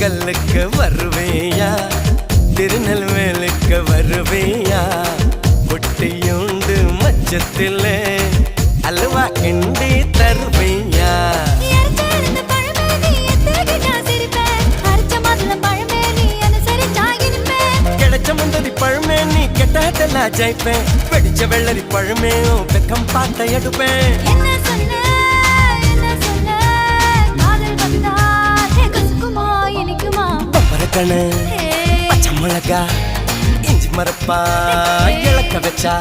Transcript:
மேலுக்கு வருவேயா? திருநெல்வேலுக்கு வருவேயா? குட்டியுண்டு மச்சத்திலே அல்வா கிண்டி தருவேயா? பழமே நீ எத்தகையா ஜெயிப்பேன். வெடிச்ச வெள்ளரி பழமே வெக்கம் பார்த்த எடுப்பேன். ஹே, பச்சை மிளகா இஞ்சி மரப்பா இழக்க வச்சா.